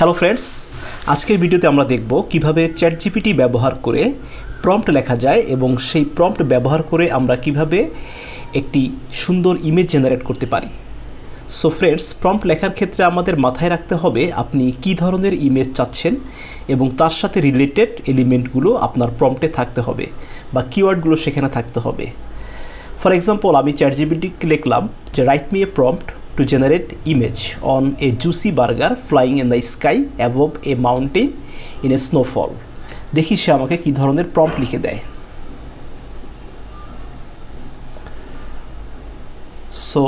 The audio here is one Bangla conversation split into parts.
হ্যালো ফ্রেন্ডস আজকের ভিডিওতে আমরা দেখব কীভাবে চ্যাট জিপিটি ব্যবহার করে প্রম্পট লেখা যায় এবং সেই প্রম্পট ব্যবহার করে আমরা কীভাবে একটি সুন্দর ইমেজ জেনারেট করতে পারি। সো ফ্রেন্ডস প্রম্পট লেখার ক্ষেত্রে আমাদের মাথায় রাখতে হবে আপনি কি ধরনের ইমেজ চাচ্ছেন এবং তার সাথে রিলেটেড এলিমেন্টগুলো আপনার প্রম্পটে থাকতে হবে বা কিওয়ার্ডগুলো সেখানে থাকতে হবে। ফর এক্সাম্পল আমি চ্যাট জিপিটিকে লিখলাম যে write me a prompt to generate image on a juicy burger flying in the sky above a mountain in a snowfall. দেখি সে আমাকে কি ধরনের প্রম্পট লিখে দেয়। সো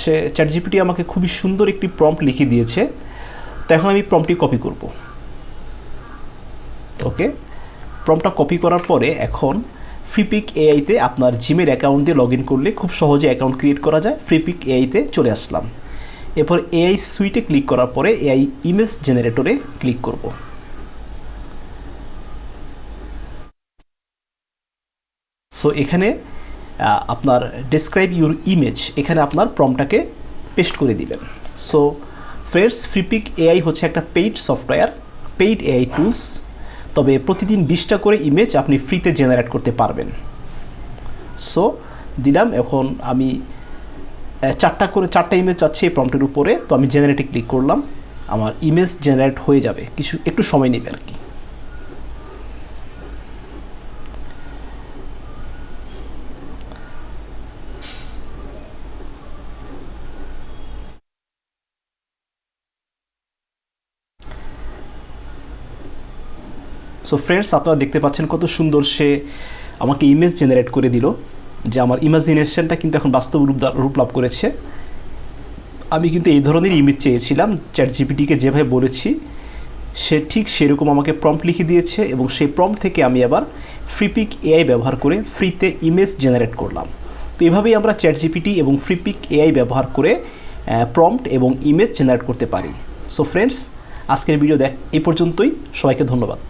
সে চ্যাট জিপিটি আমাকে খুবই সুন্দর একটি প্রম্পট লিখে দিয়েছে। তো এখন আমি প্রম্পটটি কপি করব। ওকে প্রম্পটটা কপি করার পরে এখন ফ্রিপিক এআইতে আপনার জিমের অ্যাকাউন্ট দিয়ে লগ ইন করলে খুব সহজে অ্যাকাউন্ট ক্রিয়েট করা যায়। ফ্রিপিক এআইতে চলে আসলাম। এরপর এআই সুইটে ক্লিক করার পরে এআই ইমেজ জেনারেটরে ক্লিক করব। সো এখানে আপনার ডেসক্রাইব ইউর ইমেজ এখানে আপনার প্রমটাকে পেস্ট করে দিবেন। সো ফ্রেন্ডস ফ্রিপিক এআই হচ্ছে একটা paid software paid AI tools তবে প্রতিদিন বিশটা করে ইমেজ আপনি ফ্রিতে জেনারেট করতে পারবেন। সো দিলাম, এখন আমি চারটা করে, চারটা ইমেজ চাচ্ছি এই প্রম্পটের উপরে, তো আমি জেনারেটে ক্লিক করলাম। আমার ইমেজ জেনারেট হয়ে যাবে। কিছু, একটু সময় নেবে আর কি। সো ফ্রেন্ডস আপনারা দেখতে পাচ্ছেন কত সুন্দর সে আমাকে ইমেজ জেনারেট করে দিল, যে আমার ইমাজিনেশনটা কিন্তু এখন বাস্তব রূপ রূপ লাভ করেছে। আমি কিন্তু এই ধরনের ইমেজ চেয়েছিলাম চ্যাট জিপিটিকে যেভাবে বলেছি, সে ঠিক সেরকম আমাকে প্রম্পট লিখে দিয়েছে এবং সেই প্রম্পট থেকে আমি আবার ফ্রিপিক এআই ব্যবহার করে ফ্রিতে ইমেজ জেনারেট করলাম। তো এভাবেই আমরা চ্যাট জিপিটি এবং ফ্রিপিক এআই ব্যবহার করে প্রম্পট এবং ইমেজ জেনারেট করতে পারি। সো ফ্রেন্ডস আজকের ভিডিও দেখ এ পর্যন্তই। সবাইকে ধন্যবাদ।